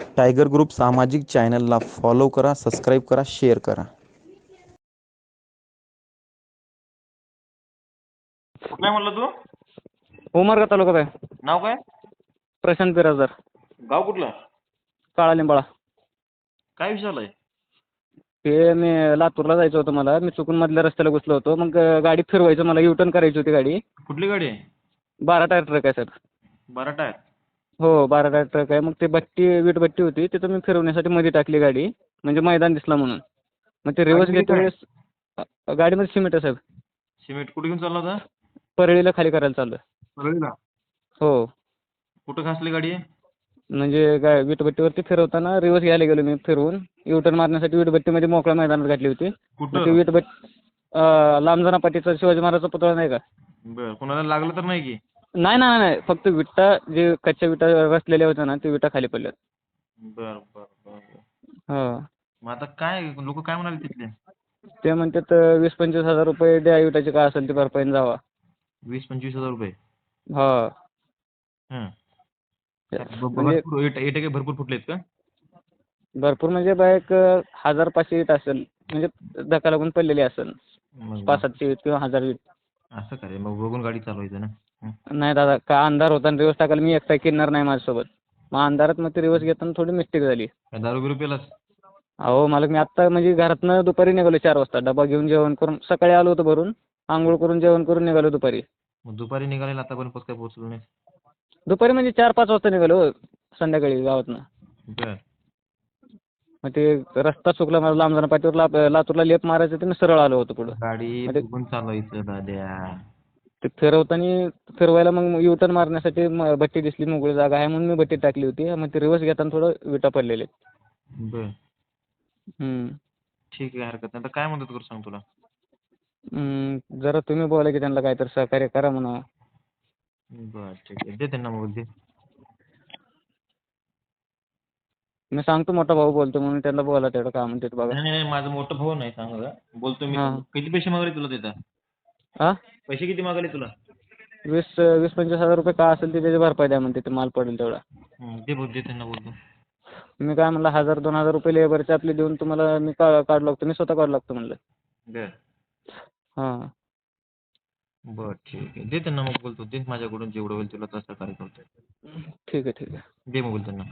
Tiger group सामाजिक चॅनलला follow करा सबस्क्राईब करा शेअर करा. कुठला म्हणलं तू? उमरगा तालुका आहे. नाव काय? प्रशांत बिराजदार. गाव कुठलं? काळा लिंबाळा. काय विषय आलाय? ते मी लातूरला जायचं होतं मला. मी चुकून मधल्या रस्त्याला घुसलो होतो. मग अं, गाडी फिरवायचं मला. युटर्न करायची होती गाडी. कुठली गाडी आहे? बारा टायर ट्रक आहे सर. बारा टायर. हो बारा टायर ट्रक आहे. मग ते भट्टी वीट भट्टी होती तिथं मी फिरवण्यासाठी मध्ये टाकली गाडी. म्हणजे मैदान दिसला म्हणून. मग ते रिवर्स घेते काय? वेळेस अ, गाडीमध्ये सिमेंट आहे साहेब. सिमेंट कुठे घेऊन चालला होता? परळीला खाली करायला चाललं परळीला? हो. कुठं खासली गाडी? म्हणजे गा वीटभट्टीवरती फिरवताना रिवर्स घ्यायला गेलो मी फिरवून युटर्न मारण्यासाठी वीटभट्टीमध्ये मोकळ्या मैदानात घातली होती. ते कुठं वीटभट्ट लांबजाना पाटीचा शिवाजी महाराजचा पुतळा नाही का? बर कोणाला लागलं तर नाही की? नाही नाही नाही फक्त विटा जे कच्च्या विटा रचलेल्या होत्या ना ते विटा खाली पडल्यात. बर बर बर. हो. मग आता काय लोक काय म्हणाले तिथले? ते म्हणतात अं, वीस पंचवीस हजार रुपये द्या विटाची काय असेल ती भरपाईने जावा. वीस पंचवीस हजार रुपये? हो. हं. ब- म्हणजे भरपूर इट- इटे काही भरपूर फुटलेत का? भरपूर म्हणजे बा एक अं, हजार पाचशे वीट असेल. म्हणजे धक्का लागून पडलेली असेल. मग पाच सातशे वीट किंवा हजार वीट असं करे मग बघून गाडी चालवायचं ना. नाही दादा का अंधार होता आणि रिवर्स टाकायला मी एकटा किन्नर नाही माझ्यासोबत. मग अंधारात मग ते रिवर्स घेताना थोडी मिस्टेक झाली. काय दारू बिरू पेलास? अहो मला मी आत्ता म्हणजे घरातनं दुपारी निघालो चार वाजता. डबा घेऊन जेवण करून सकाळी आलो होतो भरून. आंघोळ करून जेवण करून निघालो दुपारी. मग दुपारी निघालेला आतापर्यंत कसं काय पोहोचलो नाही? दुपारी म्हणजे चार पाच वाजता निघालो हो, संध्याकाळी गावातनं. बर. मग ते रस्ता चुकला मला लांब जाणं पाठीवर लाप लातूरला लेप मारायचं ते मी सरळ आलो होतो पुढं. गाडी बघून चालवायचं दाद्या. ते फिरवताना फिरवायला मग युटर्न मारण्यासाठी म- भट्टी दिसली मोकळी जागा आहे म्हणून मी भट्टी टाकली होती. मग ते रिवर्स घेताना थोडं विटा पडलेले बर. ठीक आहे हरकत नाही. आता काय मदत करू सांग तुला? जरा तुम्ही बोला की त्यांना काहीतरी सहकार्य करा म्हणा. बर ठीक आहे. दे त्यांना मोबाईल दे. मी सांगतो मोठा भाऊ बोलतो म्हणून त्यांना बोला तेवढं काय म्हणते बघा. नाही नाही माझा मोठा भाऊ नाही सांग बोलतो मी. हा. किती पैसे तुला देता हा पैसे किती मागले तुला? वीस वीस पंचवीस हजार रुपये काय असेल ते त्याची भरपाई द्या म्हणते ते माल पडेल तेवढा. हं, दे बोल दे त्यांना बोलतो. मी काय म्हणलं हजार दोन हजार रुपये लेबरचे आपले देऊन तुम्हाला मी का काढू लागतो? मी स्वतः काढू लागतो म्हणलं. बर. हां. बर ठीक आहे. दे त्यांना मग बोलतो. दे माझ्याकडून जेवढं होईल तुला तसं कार्य करतो. ठीक आहे ठीक आहे. दे मोबाईल त्यांना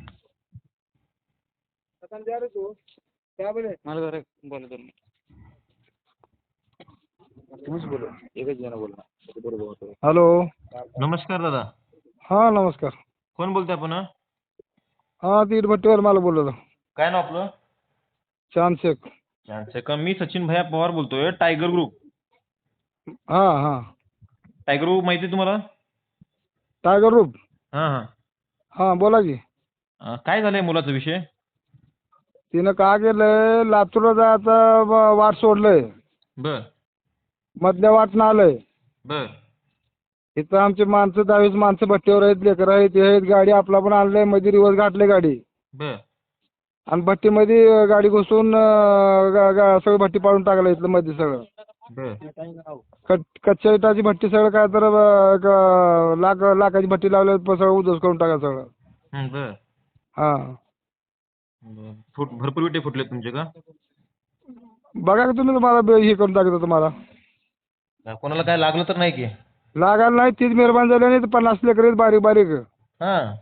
मला जरा हॅलो. नमस्कार दादा. हा नमस्कार. कोण बोलतोय आपण हा? ती भट्टीवर मला बोलवलं. काय नाव आपलं? चांद शेख. मी सचिन भैया पवार बोलतोय टायगर ग्रुप. हा हा. टायगर ग्रुप माहिती आहे तुम्हाला? टायगर रूप हां हां. हा बोला की. अं, काय झालंय मुलाचा विषय? तिनं का केलंय लातूरला जायचं व- वाट सोडलंय. बर. मधल्या वाटनं आलंय. बर. इथं आमची माणसं दहावीस माणसं भट्टीवर आहेत लेकरं आहेत हे आहेत गाडी आपला पण आणलंयमध्ये रिवर्स घातले गाडी. बर. आणि भट्टीमध्ये गाडी घुसून अं, गा- गा- सगळं भट्टी पाडून टाकलं इथलं मध्ये सगळं. बर. कच्च्या इटाची भट्टी सगळं काय तर अं, ग- लाख लाखाची भट्टी लावली सगळं उद्ध्वस्त करून टाका सगळं. हं, बर. हा. बर. फुट भरपूर विटे फुटले तुमचे का? बघा की तुम्ही तुम्हाला बे- हे करून टाकतो तुम्हाला. कोणाला काय लागलं तर नाही की? लागायला नाही तीच मेहरबान झाली नाही तर पन्नास लेकर बारीक बारीक. हां.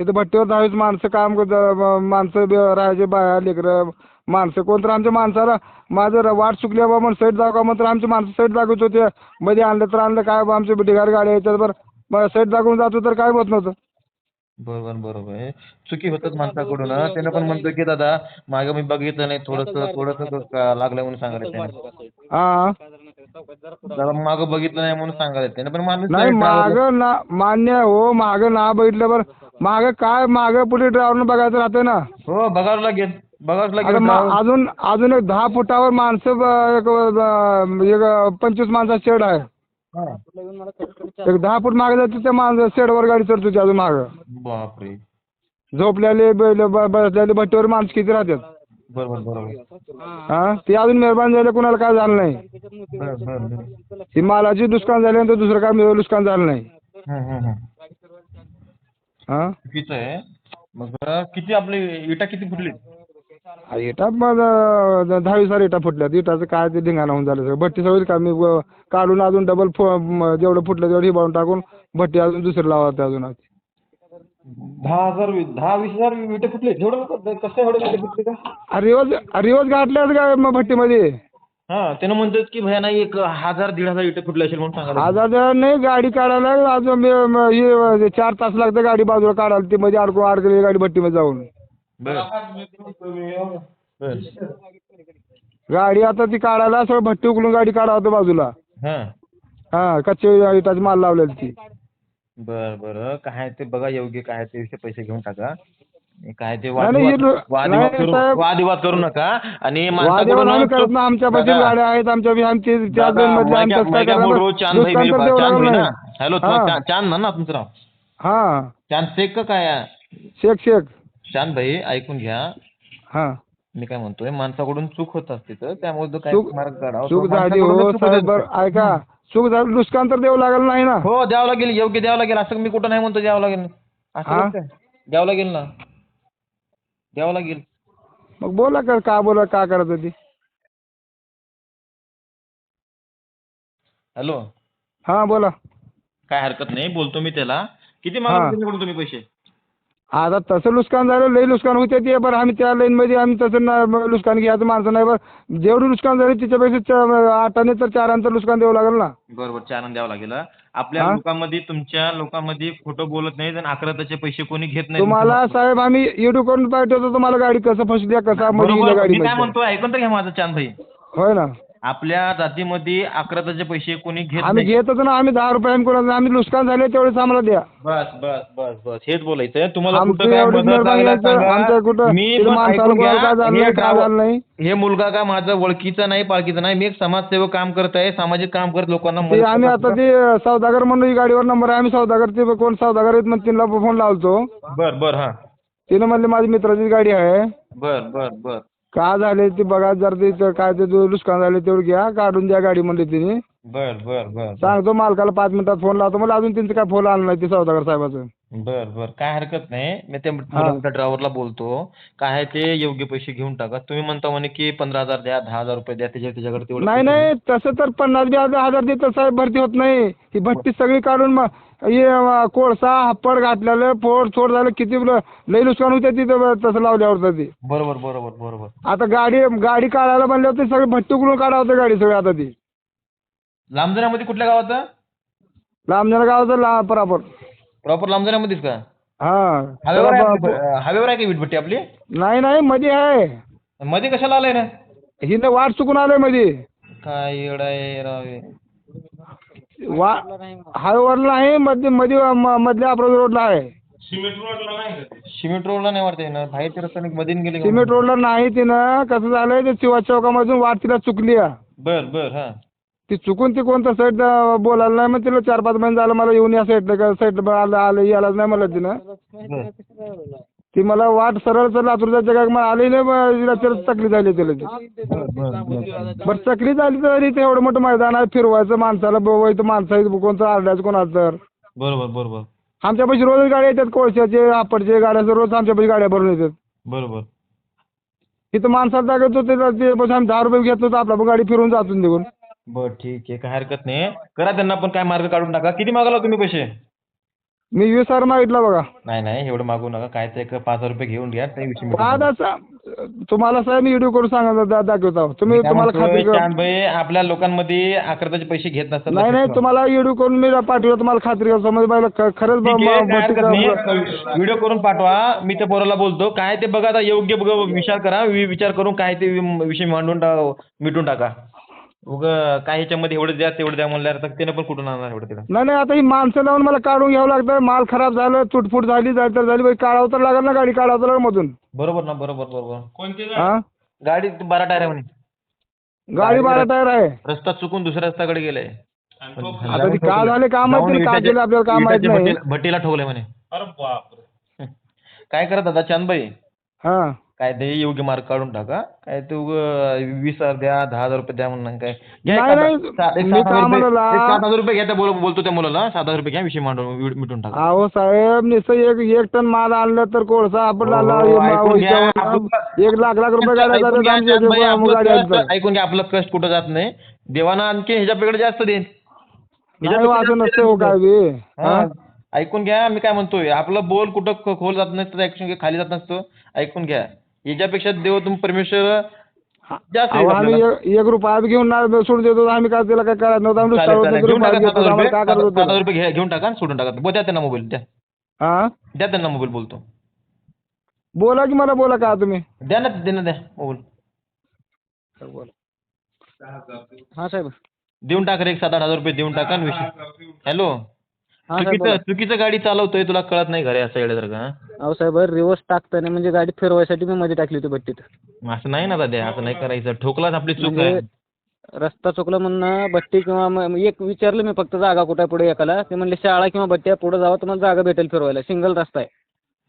इथं भट्टीवर दहावीस माणसं काम करत- माणसं बे- राहायचे बाया लेकरं माणसं कोण तर आमच्या माणसाला माझं र- वाट चुकली बाबा म्हणून साईड दाखवा म्हणून तर आमची माणसं साईड दाखवत होते. मध्ये आणलं तर आणलं काय बा आमचे ढिगार गाड्या याच्यात बरं. साईड दाखवून जातो तर काय होत नव्हतं. बरोबर बरोबर आहे. चुकी होतच माणसाकडून हं. त्यानं पण म्हणतो की दादा मागे मी बघितलं नाही थोडंसं थोडंसं लागलं म्हणून सांगायला त्याने. हा. जरा मागं बघितलं नाही म्हणून सांगायला त्याने पण माणूस नाही मागं ना मान्य आहे, हो मागं ना बघितलं बरं मागं काय मागं पुढे ड्रायव्हरनं बघायचं राहते ना. हो बघावं लागेल बघावंच आता लागेल मा-. अजून अजून एक दहा फुटावर माणसं ब- एक ब- एक पंचवीस माणसाचा शेड आहे. हां. एक दहा फूट मागे जाते त्या माणसं शेडवर गाडी चढत होती अजून मागं. बापरे. झोपलेले बैल ब- बसलेले भट्टीवर माणसं किती राहतात? बरोबर बरोबर. हा. ते अजून मेहरबान झाले कुणाला काय झालं नाही. बर बर बर ही मालाची नुकसान झाल्यानंतर दुसरं काय नुकसान झालं नाही. हं, हं, हं. हा? चुकीचं आहे. मग किती आपले इटा किती फुटली? आ, इटा दहा वीस इटा फुटल्यात. इटाचं काय ते धिंगाणा होऊन झालं सगळं. भट्टी सगळी का? मी व- काढून अजून डबल जेवढं फुटलं तेवढं हिबाळून टाकून भट्टी अजून दुसरी लावायचं अजून. आज. दहा हजार वि- दहा वीस हजार विटे फुटले. एवढं कसं एवढं विटे फुटले का? रिवर्स रिवर्स घातल्यात का मग भट्टीमध्ये? हा त्यानं म्हणतात की भया नाही एक हजार दीड हजार इटे फुटले असेल म्हणून सांगायला हजार नाही गाडी काढायला अजून मी- म- हे चार तास लागतं गाडी बाजूला काढायला ती मध्ये अडकून अडकली गाडी भट्टीमध्ये जाऊन. बरं. बरं. गाडी आता ती काढायला सगळं भट्टी उकलून गाडी काढावं बाजूला. हा. हा कच्चे इटाची माल लावलेली ती. बर बर. काय ते बघा योग्य काय ते विषय पैसे घेऊन टाका. काय ते नाही, नाही, वादविवाद हे- वादविवाद नाही, करू साहेब. वादविवाद करू नका. आणि वादेवर माणसाकडून आम्ही करत नाही आमच्या दादा, गाड्या आहेत आमच्या बी आमची क्या- देऊ लागला ना नाही. हॅलो हा. चांद चांद ना ना तुमचं नाव? हा. चांद शेख का काय? शेख शेख. चांद भाई ऐकून घ्या. हा. मी काय म्हणतोय माणसाकडून चूक होत असते तर त्यामुळे जो काय चूक मार्ग काढावा. तो चूक झाली हो चूक होत साहेब. बरं. ऐका. चूक झाली नुकसान तर देऊ लागलं नाही ना? हो द्यावं लागेल योग्य द्यावं लागेल. असं मी कुठं नाही म्हणतो द्यावं लागेल. असं हा? कसं? काय? द्यावं लागेल ना. द्यावं लागेल. मग बोला का का बोला का करायचं ती? हॅलो? हा बोला. काय हरकत नाही बोलतो मी त्याला. किती हा. मागा त्याच्याकडून तुम्ही पैसे? आता तसं नुकसान झालं लई नुकसान होते ते बरं आम्ही त्या लाईनमध्ये आम्ही तसं ना नुकसान घ्यायचं माणसं नाही बरं. जेवढं नुकसान झालं त्याच्यापेक्षा चा- आठाने तर चारांचं नुकसान द्यावं लागेल ना. बरोबर चारण द्यावं लागेल हा. आपल्या हा? लोकांमध्ये तुमच्या लोकांमध्ये खोटं बोलत नाही आणि अकराचे पैसे कोणी घेत नाही तुम्हाला साहेब आम्ही युट्यूब करून पाठवतो तुम्हाला गाडी कसं फसल्या कसा मध्ये बरोबर गाडी काय म्हणतो ऐकून तर घ्या माझं चांद भाई होय ना. आपल्या जातीमध्ये अकराचे पैसे कोणी घेत आम्ही नाही. घेतच ना आम्ही दहा रुपये आम्ही कोणाला आम्ही नुकसान झाले तेवढेच आम्हाला द्या. बस बस बस बस. हेच बोलायचंय. तुम्हाला आमचं कुठं काय एवढीच मदत मेहरबानी लागल्यास आहे, सांगा. आमच्या कुठं? मी पण माणसाला ऐकून कोणाला घ्या. काय झालं हे नाही, काय गाव- झालं नाही. हे मुलगा का माझं ओळखीचा नाही पाळखीचा नाही मी एक समाजसेवक काम करत आहे. सामाजिक काम करत लोकांना ते मदत आम्ही करत आता ते सौदागर म्हणून ही गाडीवर नंबर आहे. आम्ही सौदागर ते कोण सौदागर आहेत म्हणून तिला फोन लावतो बर बर हा. तिनं म्हणले माझी मित्राची गाडी आहे. बर बर बर. का झाले ते बघा जर ते काय ते जो नुकसान झाले तेवढं घ्या काढून द्या गाडी म्हणले तिने. बर बर बर. सांगतो मालकाला पाच मिनिटात फोन लावतो. मला अजून त्यांचं काय फोन आला नाही ते सौदागर साहेबाचं. बर बर. काय हरकत नाही. मी ते त्या ड्रायव्हरला बोलतो. काय आहे ते योग्य पैसे घेऊन टाका. तुम्ही म्हणता म्हणे की पंधरा हजार द्या दहा हजार रुपये द्या त्याच्या त्याच्याकडे तेवढं नाही पैसे नाही. तसं तर पन्नास बी हजार हजार देत साहेब भरती होत नाही. ही भट्टी सगळी काढून मग हे अं, कोळसा हप्पड घातलेलं फोड सोड झालं किती ल- लई नुकसान होते तिथं तसं लावल्यावर तर ते. बरोबर बरोबर बरोबर. आता गाडी गाडी काढायला म्हणल्यावर ते सगळी भट्टी उकळून काढावं होतं गाडी सगळी आता ती. लांबजण्यामध्ये कुठल्या गावात लांबण्याला गावाचं ला बराबर प्रॉपर लांबजण्यामध्येच का? हा. हवेवर आहे आपली- आहे का वीटभट्टी आपली? नाही नाही मध्ये आहे. मध्ये कशाला आलंय ना? हिनं वाट चुकून आलंयमध्ये. काय येडा आहे राव. हे. वा हायवेवर नाही मध्ये मध्ये म- मधल्या अप्रोच रोडला आहे. सिमेंट रोडला नाही वाटत ना बाहेरच्या रस्त्याने मध्ये गेले का? सिमेंट रोडला नाही तिनं. कसं झालंय ते शिवा चौकामधून वाट तिला चुकली आहे. बर बर हा. ती चुकून ती कोणतं साईड बोलायला नाही मग तिला चार पाच महिने झालं मला येऊन या साईडला का साईड आलं आलं यायलाच नाही मला तिनं. ती मला वाट सरळ सरळ लातूरच्या जगात मला आली नाही मग तिला चकली झाली तिला. ती बरं चकली झाली तर इथे एवढं मोठं मैदान आहे फिरवायचं माणसाला बोवायचं माणसं कोणतं आरडायचं कोणाचं तर. बरोबर बरोबर. आमच्यापाशी रोज गाड्या येतात कोळशाचे आपडचे गाड्या रोज आमच्यापाशी गाड्या भरून येतात. बरोबर. तिथं माणसाला टाकत होते आम्ही दहा रुपये घेत होतो आपला गाडी फिरून जातो निघून बर ठीक आहे. काय हरकत नाही. करा त्यांना पण काय मार्ग काढून टाका. किती मागाला तुम्ही पैसे? मी वीस हजार मागितला बघा. नाही नाही. एवढं मागू नका. काय ते एक पाच हजार रुपये घेऊन घ्या. त्या विषयी मिटून. असं तुम्हाला साहेब मी व्हिडिओ करून सांगा दा- दाखवतो. तुम्ही मी काय तुम्हाला म्हणतोय, खात्री आपल्या लोकांमध्ये अकराचे पैसे घेत नसतात नाही नाही. तुम्हाला व्हिडिओ करून मी पाठवतो. तुम्हाला खात्री करतो. ख- खरंच ब- ठीक आहे, काय हरकत नाही. व्हिडिओ करून पाठवा. मी त्या पोराला बोलतो. काय ते बघा आता योग्य बघ विचार करा. वि- विचार करून काय ते विषय मांडून टा- मिटून टाका. उग काय ह्याच्यामध्ये एवढं द्या तेवढं द्या म्हणल्यावर तर त्यानं पण कुठून आणणार एवढं तिला नाही नाही आता ही माणसं लावून मला काढून घ्यावं लागतं. माल खराब झालं तुटफूट झाली झाली तर झाली बाई काढावं तर लागेल ना गाडी काढावं तर लागेल मधून. बरोबर ना बरोबर बरोबर. हा गाडी? बारा टायर आहे म्हणे. गाडी बारा टायर आहे. रस्ता चुकून दुसऱ्या रस्त्याकडे गेलाय. आता ती का झाले काम माहीत नाही, का जाऊन केलं आपल्याला काम माहीत नाही. भट्टीला- भट्टीला ठेवलंय म्हणे. अरे बापरे. काय करत आता चांदबाई? हा. काय ते योग्य मार्ग काढून टाका. काय ते उगं वीस हजार द्या दहा हजार रुपये द्या म्हणून काय. घ्या एक नाही, सात- नाही, सात- एक मी सात हजार काय रुपये- म्हणाला- एक सात हजार रुपये घ्या त्या बोल बोलतो त्या मुलाला. सात हजार रुपये घ्या विषय मांडून मिटून टाका. अहो साहेब नुसतं एक एक टन माल आणलं तर कोळसा आपण हो, हो, घ्या. आपलं- एक लाख लाख रुपये गाड्या ऐकून घ्या, आपलं कष्ट- ऐकून घ्या आपलं कष्ट कुठं जात नाही. देवाना आणखी ह्याच्यापेक्षा जास्त देईन. नाही हो, असं नसतं हो देईन. काय बी हा. हा? ऐकून घ्या मी काय म्हणतोय आपलं बोल कुठं ख- खोल जात नाही तर ऐकून घ्या खाली जात नसतो. ऐकून घ्या. याच्यापेक्षा देव तुम परमेश्वर जास्त अहो आम्ही आपल्याला. एक एक रुपया बी घेऊन नाही सोडून देतो आम्ही काय त्याला काय करायचं नव्हतं आम्ही चालेल, चालेल. घेऊन टाका सात हज़ार रुपये. काय सात करायचं सात हज़ार होतं? रुपये घ्या- घेऊन टाका आणि सोडून टाका. बो- द्या त्यांना मोबाईल द्या. हा? द्या त्यांना मोबाईल बोलतो. बोला की मला बोला का तुम्ही? द्या ना त्यांना द्या. मोबाईल. हाँ साहेब. देऊन टाका रे एक सात आठ हज़ार रुपये देऊन टाका आणि विषय हॅलो? हां चुकीचं. चुकीचं गाडी चालवतोय तुला कळत नाही घरे असं येण्यासारखं हा? अहो साहेब रिवर्स टाकताना म्हणजे गाडी फिरवायसाठी मी मध्ये टाकली होती भट्टीत. असं नाही ना दादा असं नाही करायचं. ठोकलाच आपली चूक आहे. म्हणजे रस्ता चुकला म्हणून भट्टी किंवा म- एक विचारलं मी फक्त जागा कुठे पुढे एकाला. ते म्हणले शाळा किंवा भट्टी पुढे जावं तुम्हाला जागा भेटेल फिरवायला. सिंगल रस्ता आहे.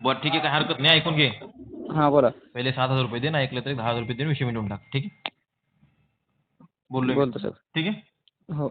बरं ठीक आहे काय हरकत नाही ऐकून घे. हां बोला. पहिले सात हजार रुपये दे ना ऐकलं तरी दहा हजार रुपये देऊन विषय मिटवून टाक ठीक आहे? बोललो मी. बोलतो साहेब. ठीक आहे? हो.